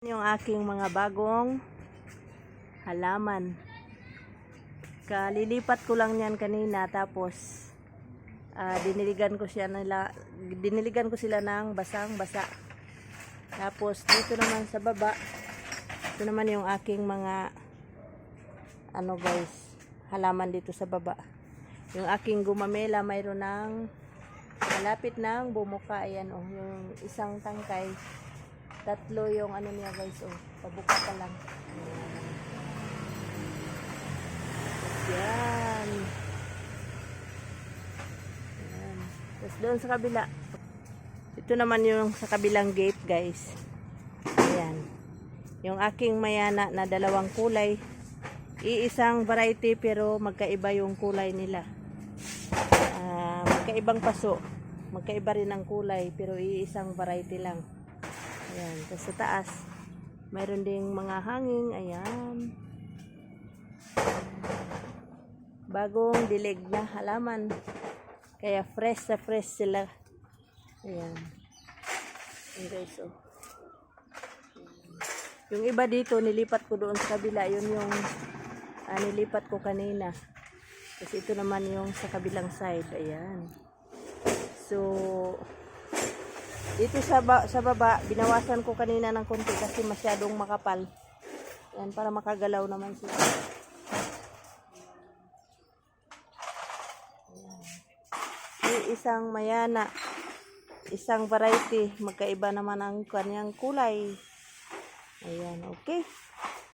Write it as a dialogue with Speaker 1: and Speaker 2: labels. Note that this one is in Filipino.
Speaker 1: yung aking mga bagong halaman. Kalilipat ko lang yan kanina tapos ah, diniligan ko siya nila diniligan ko sila ng basang basa. Tapos dito naman sa baba ito naman yung aking mga ano guys halaman dito sa baba. Yung aking gumamela mayroon ng malapit ng bumuka ayan oh yung isang tangkay tatlo yung ano niya guys oh. Pabuka pa lang. Yan. Yan. Tapos doon sa kabila. Ito naman yung sa kabilang gate guys. Ayan. Yung aking mayana na dalawang kulay. Iisang variety pero magkaiba yung kulay nila. Ah, magkaibang paso. Magkaiba rin ang kulay pero iisang variety lang ayan tapos sa taas mayroon ding mga hanging ayan bagong dilig na halaman kaya fresh sa fresh sila ayan ayan guys oh yung iba dito nilipat ko doon sa kabila yun yung ah, nilipat ko kanina kasi ito naman yung sa kabilang side. Ayan. So, dito sa, ba, sa baba, binawasan ko kanina ng konti kasi masyadong makapal. Ayan, para makagalaw naman sila. Ayan. Isang mayana, isang variety, magkaiba naman ang kanyang kulay. Ayan, okay.